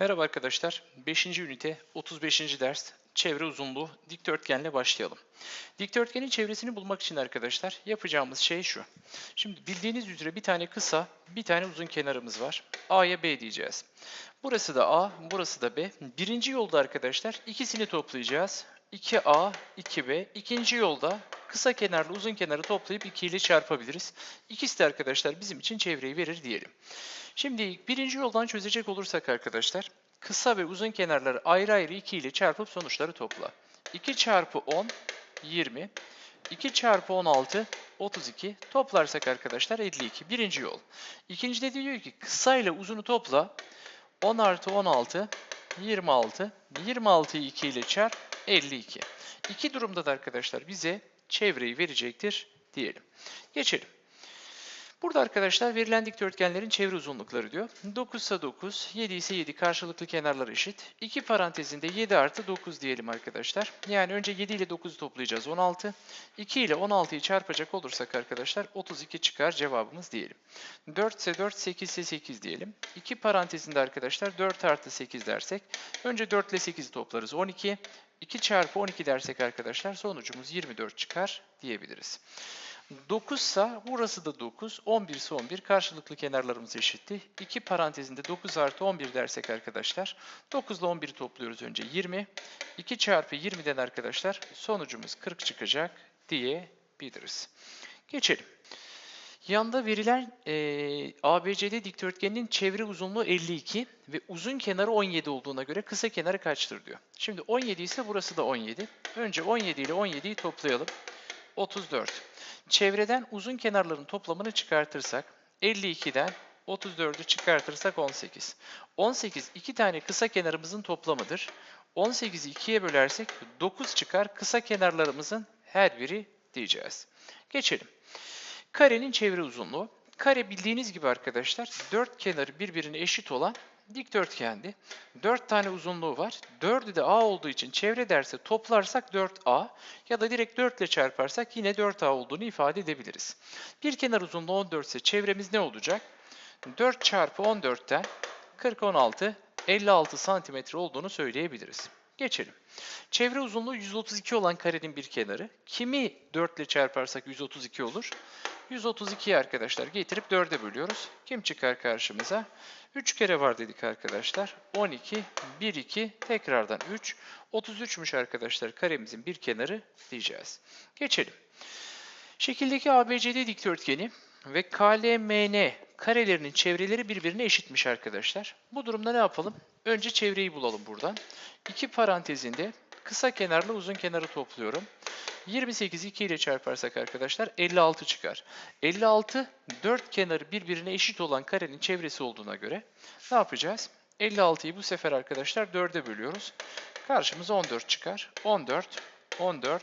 Merhaba arkadaşlar. 5. ünite 35. ders çevre uzunluğu dikdörtgenle başlayalım. Dikdörtgenin çevresini bulmak için arkadaşlar yapacağımız şey şu. Şimdi bildiğiniz üzere bir tane kısa, bir tane uzun kenarımız var. A'ya B diyeceğiz. Burası da A, burası da B. Birinci yolda arkadaşlar ikisini toplayacağız. 2A, 2B. İkinci yolda kısa kenarla uzun kenarı toplayıp 2 ile çarpabiliriz. İkisi de arkadaşlar bizim için çevreyi verir diyelim. Şimdi birinci yoldan çözecek olursak arkadaşlar, kısa ve uzun kenarları ayrı ayrı 2 ile çarpıp sonuçları topla. 2 çarpı 10, 20. 2 çarpı 16, 32. Toplarsak arkadaşlar 52. Birinci yol. İkincide diyor ki kısa ile uzunu topla. 10 artı 16, 26. 26'yı 2 ile çarp, 52. İki durumda da arkadaşlar bize çevreyi verecektir diyelim. Geçelim. Burada arkadaşlar verilen dikdörtgenlerin çevre uzunlukları diyor. 9 ise 9, 7 ise 7 karşılıklı kenarlar eşit. 2 parantezinde 7 artı 9 diyelim arkadaşlar. Yani önce 7 ile 9'u toplayacağız 16. 2 ile 16'yı çarpacak olursak arkadaşlar 32 çıkar cevabımız diyelim. 4 ise 4, 8 ise 8 diyelim. 2 parantezinde arkadaşlar 4 artı 8 dersek. Önce 4 ile 8'i toplarız 12. 2 çarpı 12 dersek arkadaşlar sonucumuz 24 çıkar diyebiliriz. 9 ise burası da 9, 11 ise 11 karşılıklı kenarlarımız eşitti. 2 parantezinde 9 artı 11 dersek arkadaşlar 9 ile 11'i topluyoruz önce 20. 2 çarpı 20'den arkadaşlar sonucumuz 40 çıkacak diyebiliriz. Geçelim. Yanda verilen e, ABCD dikdörtgeninin çevre uzunluğu 52 ve uzun kenarı 17 olduğuna göre kısa kenarı kaçtır diyor. Şimdi 17 ise burası da 17. Önce 17 ile 17'yi toplayalım. 34. Çevreden uzun kenarların toplamını çıkartırsak 52'den 34'ü çıkartırsak 18. 18 iki tane kısa kenarımızın toplamıdır. 18'i 2'ye bölersek 9 çıkar kısa kenarlarımızın her biri diyeceğiz. Geçelim. Karenin çevre uzunluğu. Kare bildiğiniz gibi arkadaşlar dört kenarı birbirine eşit olan dikdörtgendi. 4 tane uzunluğu var. 4'ü de A olduğu için çevre derse toplarsak 4A ya da direkt 4 ile çarparsak yine 4A olduğunu ifade edebiliriz. Bir kenar uzunluğu 14 ise çevremiz ne olacak? 4 çarpı 14'ten 40, 16, 56 santimetre olduğunu söyleyebiliriz. Geçelim. Çevre uzunluğu 132 olan karenin bir kenarı. Kimi 4 ile çarparsak 132 olur? 132'yi arkadaşlar getirip 4'e bölüyoruz. Kim çıkar karşımıza? 3 kere var dedik arkadaşlar. 12, 1, 2, tekrardan 3. 33'müş arkadaşlar karemizin bir kenarı diyeceğiz. Geçelim. Şekildeki ABCD dikdörtgeni ve KLMN karelerinin çevreleri birbirine eşitmiş arkadaşlar. Bu durumda ne yapalım? Önce çevreyi bulalım buradan. İki parantezinde kısa kenarla uzun kenarı topluyorum. 28 2 ile çarparsak arkadaşlar 56 çıkar. 56 dört kenarı birbirine eşit olan karenin çevresi olduğuna göre ne yapacağız? 56'yı bu sefer arkadaşlar 4'e bölüyoruz. Karşımıza 14 çıkar. 14, 14,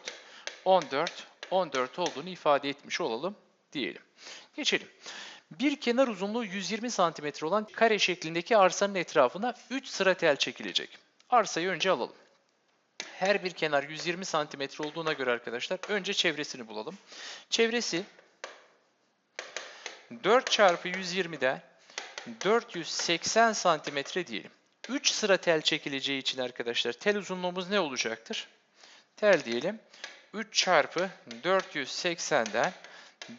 14, 14 olduğunu ifade etmiş olalım diyelim. Geçelim. Bir kenar uzunluğu 120 cm olan kare şeklindeki arsanın etrafına 3 sıra tel çekilecek. Arsayı önce alalım. Her bir kenar 120 cm olduğuna göre arkadaşlar önce çevresini bulalım. Çevresi 4 çarpı 120'den 480 cm diyelim. 3 sıra tel çekileceği için arkadaşlar tel uzunluğumuz ne olacaktır? Tel diyelim. 3 çarpı 480'den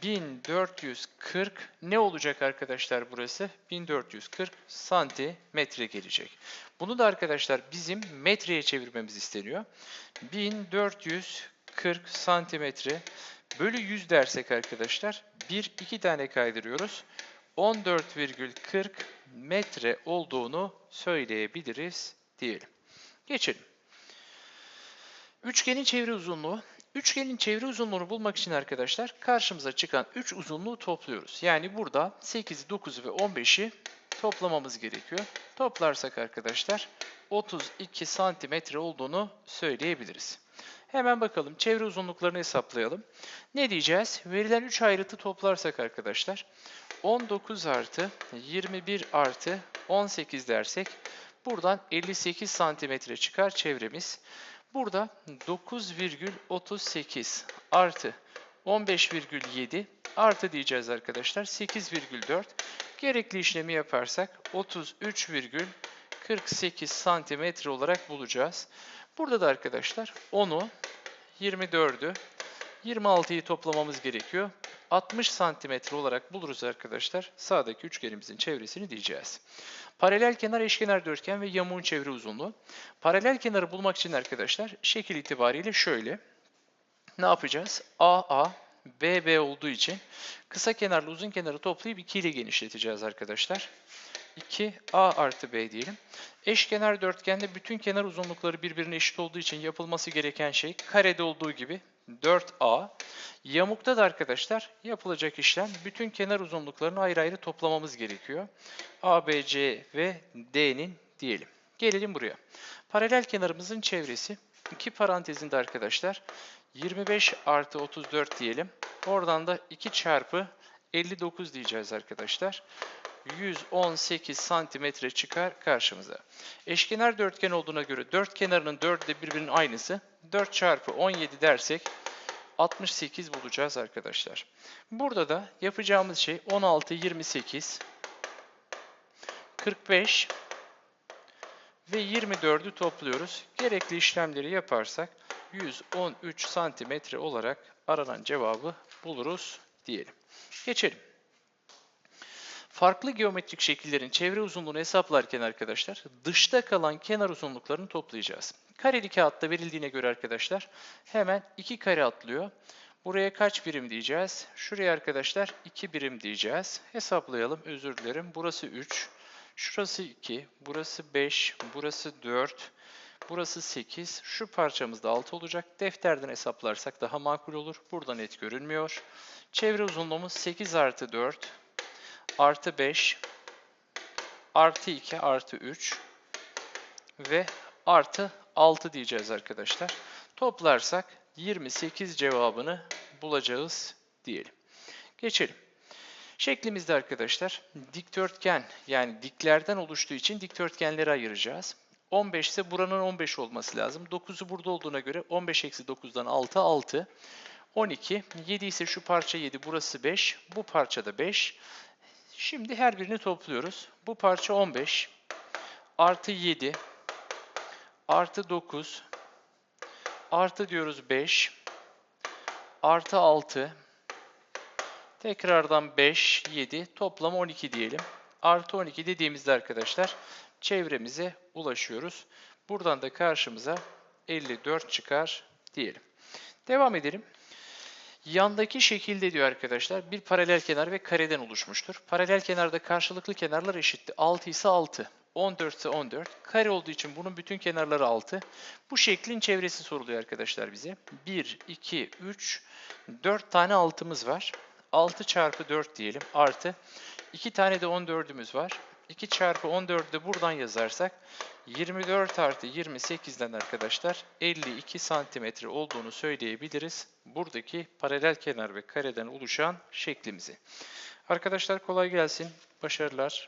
1440 ne olacak arkadaşlar burası? 1440 santimetre gelecek. Bunu da arkadaşlar bizim metreye çevirmemiz isteniyor. 1440 santimetre bölü 100 dersek arkadaşlar 1 2 tane kaydırıyoruz. 14,40 metre olduğunu söyleyebiliriz diyelim. Geçelim. Üçgenin çevre uzunluğu Üçgenin çevre uzunluğunu bulmak için arkadaşlar karşımıza çıkan 3 uzunluğu topluyoruz. Yani burada 8'i, 9'u ve 15'i toplamamız gerekiyor. Toplarsak arkadaşlar 32 santimetre olduğunu söyleyebiliriz. Hemen bakalım çevre uzunluklarını hesaplayalım. Ne diyeceğiz? Verilen 3 ayrıtı toplarsak arkadaşlar 19 artı 21 artı 18 dersek buradan 58 santimetre çıkar çevremiz. Burada 9,38 artı 15,7 artı diyeceğiz arkadaşlar 8,4 gerekli işlemi yaparsak 48 santimetre olarak bulacağız. Burada da arkadaşlar 10'u, 24'ü, 26'yı toplamamız gerekiyor. 60 santimetre olarak buluruz arkadaşlar. Sağdaki üçgenimizin çevresini diyeceğiz. Paralel kenar, eşkenar dörtgen ve yamuğun çevre uzunluğu. Paralel kenarı bulmak için arkadaşlar şekil itibariyle şöyle. Ne yapacağız? AA, BB olduğu için kısa kenarla uzun kenarı toplayıp 2 ile genişleteceğiz arkadaşlar. 2A artı B diyelim. Eşkenar dörtgende bütün kenar uzunlukları birbirine eşit olduğu için yapılması gereken şey karede olduğu gibi 4A. Yamukta da arkadaşlar yapılacak işlem bütün kenar uzunluklarını ayrı ayrı toplamamız gerekiyor. A, B, C ve D'nin diyelim. Gelelim buraya. Paralel kenarımızın çevresi iki parantezinde arkadaşlar 25 artı 34 diyelim. Oradan da 2 çarpı 59 diyeceğiz arkadaşlar. 118 santimetre çıkar karşımıza. Eşkenar dörtgen olduğuna göre dört kenarının dördü de birbirinin aynısı. 4 çarpı 17 dersek 68 bulacağız arkadaşlar. Burada da yapacağımız şey 16, 28, 45 ve 24'ü topluyoruz. Gerekli işlemleri yaparsak 113 santimetre olarak aranan cevabı buluruz diyelim. Geçelim. Farklı geometrik şekillerin çevre uzunluğunu hesaplarken arkadaşlar dışta kalan kenar uzunluklarını toplayacağız. Kareli kağıtta verildiğine göre arkadaşlar hemen 2 kare atlıyor. Buraya kaç birim diyeceğiz? Şuraya arkadaşlar 2 birim diyeceğiz. Hesaplayalım özür dilerim. Burası 3, şurası 2, burası 5, burası 4, burası 8. Şu parçamızda 6 olacak. Defterden hesaplarsak daha makul olur. Burada net görünmüyor. Çevre uzunluğumuz 8 artı 4 artı 5 artı 2 artı 3 ve artı 6 diyeceğiz arkadaşlar. Toplarsak 28 cevabını bulacağız diyelim. Geçelim. Şeklimizde arkadaşlar dikdörtgen yani diklerden oluştuğu için dikdörtgenleri ayıracağız. 15 ise buranın 15 olması lazım. 9'u burada olduğuna göre 15 eksi 9'dan 6 6. 12. 7 ise şu parça 7 burası 5. Bu parça da 5. Şimdi her birini topluyoruz. Bu parça 15 artı 7 artı 9 artı diyoruz 5 artı 6 tekrardan 5 7 toplam 12 diyelim. Artı 12 dediğimizde arkadaşlar çevremize ulaşıyoruz. Buradan da karşımıza 54 çıkar diyelim. Devam edelim. Yandaki şekilde diyor arkadaşlar bir paralel kenar ve kareden oluşmuştur. Paralel kenarda karşılıklı kenarlar eşitti. 6 ise 6, 14 ise 14. Kare olduğu için bunun bütün kenarları 6. Bu şeklin çevresi soruluyor arkadaşlar bize. 1, 2, 3, 4 tane altımız var. 6 çarpı 4 diyelim artı 2 tane de 14'ümüz var. 2 çarpı 14'ü de buradan yazarsak 24 artı 28'den arkadaşlar 52 santimetre olduğunu söyleyebiliriz. Buradaki paralel kenar ve kareden oluşan şeklimizi. Arkadaşlar kolay gelsin. Başarılar.